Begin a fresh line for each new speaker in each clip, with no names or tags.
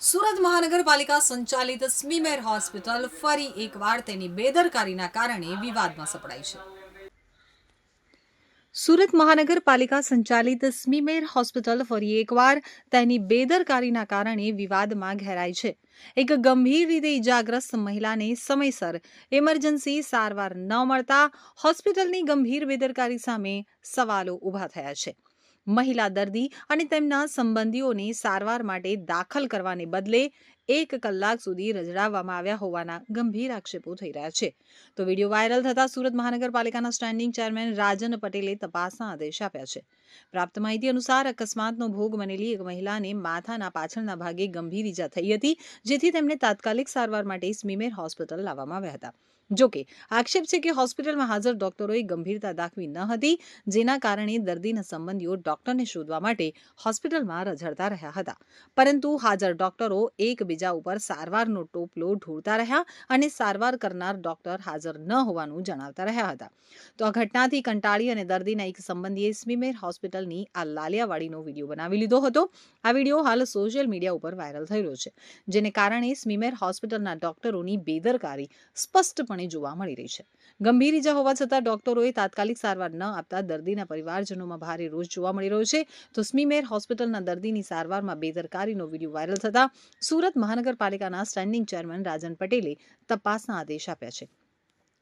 સુરત મહાનગરપાલિકા સંચાલિત સ્મીમેર હોસ્પિટલ ફરી એકવાર તેની બેદરકારીના કારણે વિવાદમાં સપડાઈ છે. સુરત મહાનગરપાલિકા સંચાલિત સ્મીમેર હોસ્પિટલ ફરી એકવાર તેની બેદરકારીના કારણે વિવાદમાં ઘેરાઈ છે. એક ગંભીર રીતે ઇજાગ્રસ્ત મહિલાને સમયસર ઇમરજન્સી સારવાર ન મળતા હોસ્પિટલની ગંભીર બેદરકારી સામે સવાલો ઊભા થયા છે. મહિલા દર્દી અને તેમના સંબંધીઓને સારવાર માટે દાખલ કરવાને બદલે એક કલાક સુધી રજડાવવામાં આવ્યા હોવાના ગંભીર આક્ષેપો થઈ રહ્યા છે. તો વીડિયો વાયરલ થતા સુરત મહાનગરપાલિકાના સ્ટેન્ડિંગ ચેરમેન રાજન પટેલે તપાસના આદેશ આપ્યા છે. પ્રાપ્ત માહિતી અનુસાર અકસ્માતનો ભોગ બનેલી એક મહિલાને માથાના પાછળના ભાગે ગંભીર ઈજા થઈ હતી, જેથી તેમને તાત્કાલિક સારવાર માટે સ્મીમેર હોસ્પિટલ લાવવામાં આવ્યા હતા. જોકે આક્ષેપ છે કે હોસ્પિટલમાં હાજર ડોક્ટરોએ ગંભીરતા દાખવી ન હતી, જેના કારણે દર્દીના સંબંધીઓ ડોક્ટરને શોધવા માટે હોસ્પિટલમાં રઝળતા રહ્યા હતા. પરંતુ હાજર ડોક્ટરો એકબીજા ઉપર સારવારનો ટોપલો ઢોળતા રહ્યા અને સારવાર કરનાર ડોક્ટર હાજર ન હોવાનું જણાવતા રહ્યા હતા. તો આ ઘટનાથી કંટાળી અને દર્દીના એક સંબંધીએ સ્મીમેર હોસ્પિટલની આ લાલિયાવાડીનો વીડિયો બનાવી લીધો હતો. આ વીડિયો હાલ સોશિયલ મીડિયા ઉપર વાયરલ થઈ રહ્યો છે, જેને કારણે સ્મીમેર હોસ્પિટલના ડોક્ટરોની બેદરકારી સ્પષ્ટપણે જોવા મળી રહી છે. ગંભીર ઇજા હોવા છતાં ડોક્ટરોએ તાત્કાલિક સારવાર ન આપતા દર્દીના પરિવારજનોમાં ભારે રોષ જોવા મળી રહ્યો છે. તો સ્મીમેર હોસ્પિટલના દર્દીની સારવારમાં બેદરકારીનો વીડિયો વાયરલ થતા સુરત મહાનગરપાલિકાના સ્ટેન્ડિંગ ચેરમેન રાજન પટેલે તપાસના આદેશ આપ્યા છે.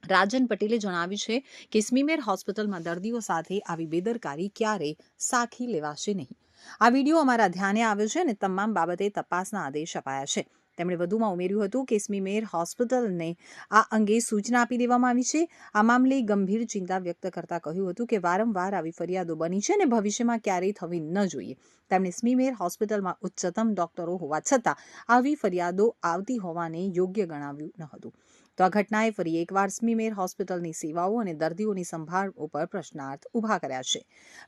રાજન પટેલે જણાવ્યું છે કે સ્મીમેર હોસ્પિટલમાં દર્દીઓ સાથે આવી બેદરકારી ક્યારેય સાખી લેવાશે નહીં. આ વીડિયો અમારા ધ્યાને આવ્યો છે અને તમામ બાબતે તપાસના આદેશ અપાયા છે. તેમણે વધુમાં ઉમેર્યું હતું કે સ્મીમેર હોસ્પિટલને આ અંગે સૂચના આપી દેવામાં આવી છે. આ મામલે ગંભીર ચિંતા વ્યક્ત કરતા કહ્યું હતું કે વારંવાર આવી ફરિયાદો બની છે અને ભવિષ્યમાં ક્યારેય થવી ન જોઈએ. તેમણે સ્મીમેર હોસ્પિટલમાં ઉચ્ચતમ ડોક્ટરો હોવા છતાં આવી ફરિયાદો આવતી હોવાને યોગ્ય ગણાવ્યું ન હતું. તો આ ઘટનાએ ફરી એકવાર સ્મીમેર હોસ્પિટલની સેવાઓ અને દર્દીઓની સંભાળ ઉપર પ્રશ્નાર્થ ઊભા કર્યા છે.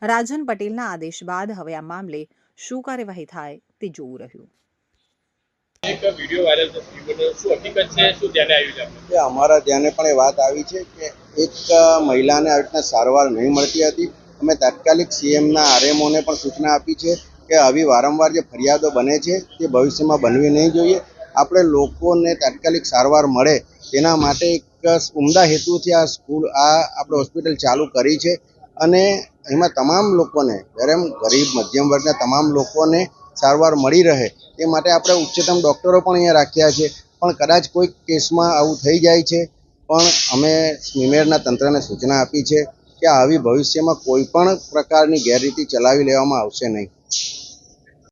રાજન પટેલના આદેશ બાદ હવે આ મામલે શું કાર્યવાહી થાય તે જોવું રહ્યું.
અમારા ધ્યાને પણ એ વાત આવી છે કે એક મહિલાને આવી રીતના સારવાર નહીં મળતી હતી. અમે તાત્કાલિક સીએમના આરએમઓને પણ સૂચના આપી છે કે આવી વારંવાર જે ફરિયાદો બને છે તે ભવિષ્યમાં બનવી નહીં જોઈએ. આપણે લોકોને તાત્કાલિક સારવાર મળે તેના માટે એક ઉમદા હેતુથી આ સ્કૂલ, આ આપણે હોસ્પિટલ ચાલુ કરી છે. અને એમાં તમામ લોકોને ગરીબ ગરીબ, મધ્યમ વર્ગના તમામ લોકોને સારવાર મળી રહે તે માટે આપણે ઉચ્ચતમ ડૉક્ટરો પણ અહીંયા રાખ્યા છે. પણ કદાચ કોઈક કેસમાં આવું થઈ જાય છે, પણ અમે સ્મીમેરના તંત્રને સૂચના આપી છે કે આવી ભવિષ્યમાં કોઈ પણ પ્રકારની ગેરરીતિ ચલાવી લેવામાં આવશે નહીં.